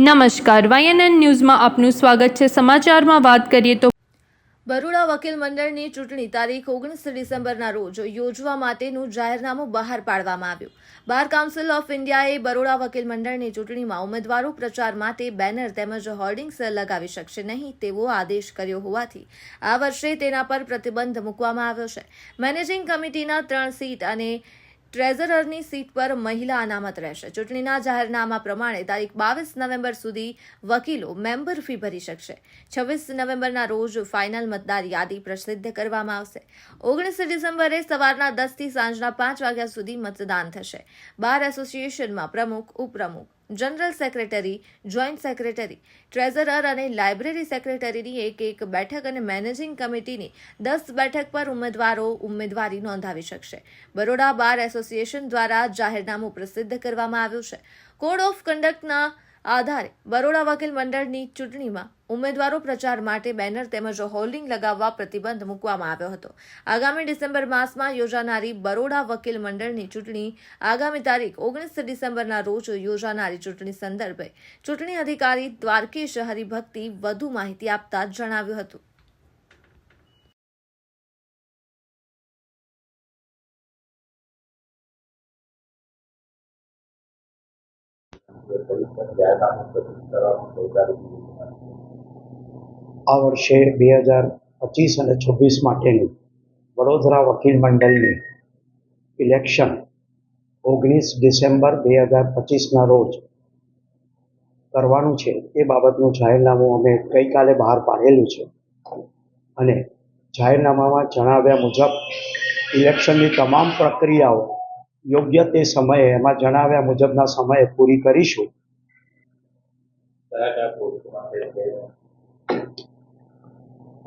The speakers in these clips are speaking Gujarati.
નમસ્કાર. વાયએનએન ન્યૂઝમાં આપનું સ્વાગત છે. સમાચારમાં વાત કરીએ તો બરોડા વકીલ મંડળની ચૂંટણી તારીખ ઓગણીસ ડિસેમ્બરના રોજ યોજવા માટેનું જાહેરનામું બહાર પાડવામાં આવ્યું. બાર કાઉન્સિલ ઓફ ઇન્ડિયાએ બરોડા વકીલ મંડળની ચૂંટણીમાં ઉમેદવારો પ્રચાર માટે બેનર તેમજ હોર્ડિંગ્સ લગાવી શકશે નહીં તેવો આદેશ કર્યો હોવાથી આ વર્ષે તેના પર પ્રતિબંધ મૂકવામાં આવ્યો છે. મેનેજિંગ કમિટીના ત્રણ સીટ અને ટ્રેઝરરની સીટ પર મહિલા અનામત રહેશે. ચૂંટણીના જાહેરનામા પ્રમાણે તારીખ બાવીસ નવેમ્બર સુધી વકીલો મેમ્બર ફી ભરી શકશે. છવ્વીસ નવેમ્બરના રોજ ફાઇનલ મતદાર યાદી પ્રસિદ્ધ કરવામાં આવશે. ઓગણીસ ડિસેમ્બરે સવારના દસથી સાંજના પાંચ વાગ્યા સુધી મતદાન થશે. બાર એસોસિએશનમાં પ્રમુખ, ઉપપ્રમુખ general secretary joint secretary treasurer અને લાઇબ્રેરી સેક્રેટરીની એક એક બેઠક અને મેનેજિંગ કમિટીની દસ બેઠક પર ઉમેદવારો, ઉમેદવારી નોંધાવી શકશે. બરોડા બાર એસોસિએશન દ્વારા જાહેરનામું પ્રસિદ્ધ કરવામાં આવ્યું છે. કોડ ઓફ કન્ડક્ટના આધારે બરોડા વકીલ મંડળની ચૂંટણીમાં ઉમેદવારો પ્રચાર માટે બેનર તેમજ હોર્ડિંગ લગાવવા પ્રતિબંધ મૂકવામાં આવ્યો હતો. આગામી ડિસેમ્બર માસમાં યોજાનારી બરોડા વકીલ મંડળની ચૂંટણી આગામી તારીખ ઓગણીસ ડિસેમ્બરના રોજ યોજાનારી ચૂંટણી સંદર્ભે ચૂંટણી અધિકારી દ્વારકેશ હરિભક્તિ વધુ માહિતી આપતા જણાવ્યું હતું. આ વર્ષે બે હજાર પચીસ અને છવ્વીસ માટેનું વડોદરા વકીલ મંડળની ઇલેક્શન ઓગણીસ ડિસેમ્બર બે હજાર પચીસના રોજ કરવાનું છે. એ બાબતનું જાહેરનામું અમે ગઈકાલે બહાર પાડેલું છે. અને જાહેરનામામાં જણાવ્યા મુજબ ઇલેક્શનની તમામ પ્રક્રિયાઓ યોગ્ય તે સમયે એમાં જણાવ્યા મુજબના સમયે પૂરી કરીશું.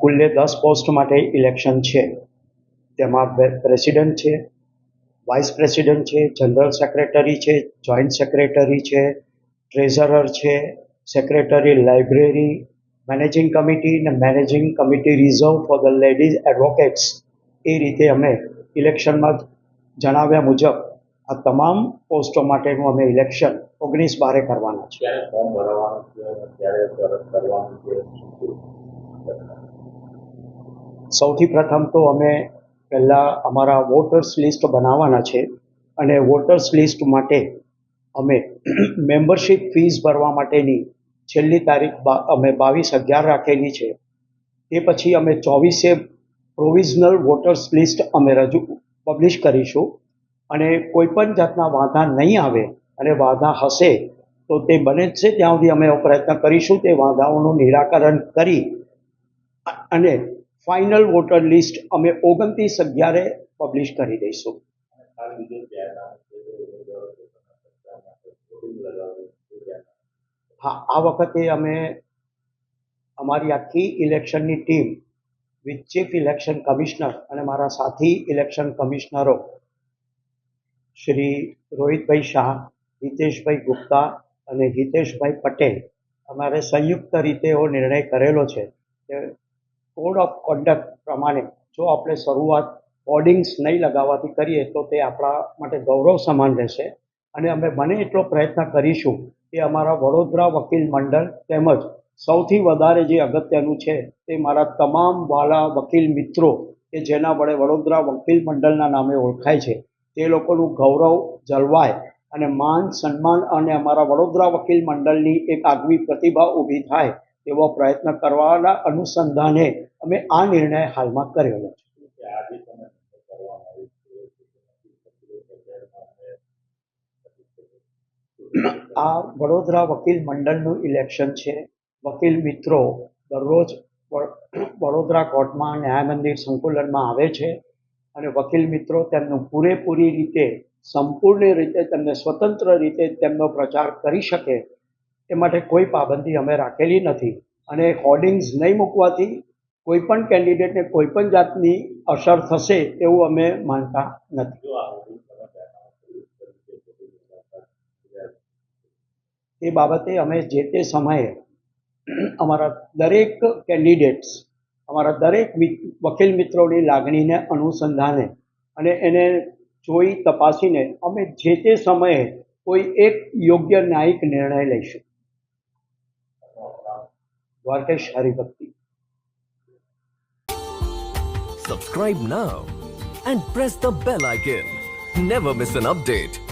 કુલ્લે દસ પોસ્ટ માટે ઇલેક્શન છે. તેમાં પ્રેસિડેન્ટ છે વાઇસ પ્રેસિડેન્ટ છે જનરલ સેક્રેટરી છે જોઈન્ટ સેક્રેટરી છે ટ્રેઝરર છે સેક્રેટરી લાઇબ્રેરી મેનેજિંગ કમિટી અને managing committee reserve for the ladies advocates એ રીતે અમે ઇલેક્શનમાં જણાવ્યા મુજબ આ તમામ પોસ્ટો માટેનું અમે ઇલેક્શન ઓગણીસ બારે કરવાના છે? સૌથી પ્રથમ તો અમે પહેલાં અમારા વોટર્સ લિસ્ટ બનાવવાના છે અને વોટર્સ લિસ્ટ માટે અમે મેમ્બરશિપ ફીસ ભરવા માટેની છેલ્લી તારીખ અમે બાવીસ અગિયાર રાખેલી છે તે પછી અમે ચોવીસે પ્રોવિઝનલ વોટર્સ લિસ્ટ અમે રજૂ પબ્લિશ કરીશું. અને કોઈ પણ જાતના વાંધા નહીં આવે અને વાંધા હશે, તો તે બને છે. ત્યાં સુધી અમે પ્રયત્ન કરીશું તે વાંધાઓનું નિરાકરણ કરી. અને ફાઇનલ વોટર લિસ્ટ અમે ઓગણત્રીસ અગિયારે પબ્લિશ કરી દઈશું. હા, આ વખતે અમે અમારી આખી ઇલેક્શનની team with chief election commissioner અને મારા સાથી ઇલેક્શન કમિશનરો શ્રી રોહિતભાઈ શાહ, હિતેશભાઈ ગુપ્તા અને હિતેશભાઈ પટેલ, અમારે સંયુક્ત રીતે એવો નિર્ણય કરેલો છે કે કોડ ઓફ કોન્ડક્ટ પ્રમાણે જો આપણે શરૂઆત હોર્ડિંગ્સ નહીં લગાવવાથી કરીએ તો તે આપણા માટે ગૌરવ સમાન રહેશે. અને અમે બને એટલો પ્રયત્ન કરીશું કે અમારા વડોદરા વકીલ મંડળ તેમજ સૌથી વધારે જે અગત્યનું છે તે મારા તમામ વાલા વકીલ મિત્રો કે જેના વડે વડોદરા વકીલ મંડળના નામે ઓળખાય છે, તે લોકોનું ગૌરવ જળવાય અને માન સન્માન અને અમારા વડોદરા વકીલ મંડળની એક આગવી પ્રતિભા ઊભી થાય એવો પ્રયત્ન કરવાના અનુસંધાને અમે આ નિર્ણય હાલમાં કરેલો છે. આ વડોદરા વકીલ મંડળનું ઇલેક્શન છે. વકીલ મિત્રો દરરોજ વડોદરા કોર્ટમાં ન્યાય મંદિર સંકુલનમાં આવે છે અને વકીલ મિત્રો તેમનું પૂરેપૂરી રીતે સંપૂર્ણ રીતે તેમને સ્વતંત્ર રીતે તેમનો પ્રચાર કરી શકે એ માટે કોઈ પાબંદી અમે રાખેલી નથી. અને હોર્ડિંગ્સ નહીં મૂકવાથી કોઈ પણ કેન્ડિડેટને કોઈ પણ જાતની અસર થશે એવું અમે માનતા નથી. એ બાબતે અમે જે તે સમયે અમારા દરેક કેન્ડિડેટ્સ અમારા દરેક વકીલ મિત્રોની લાગણીને અનુસંધાને અને એને જોઈ તપાસીને અમે જે તે સમયે કોઈ એક યોગ્ય ન્યાયિક નિર્ણય લઈશું. Dwarkesh Haribhakti. Subscribe now and press the bell icon never miss an update.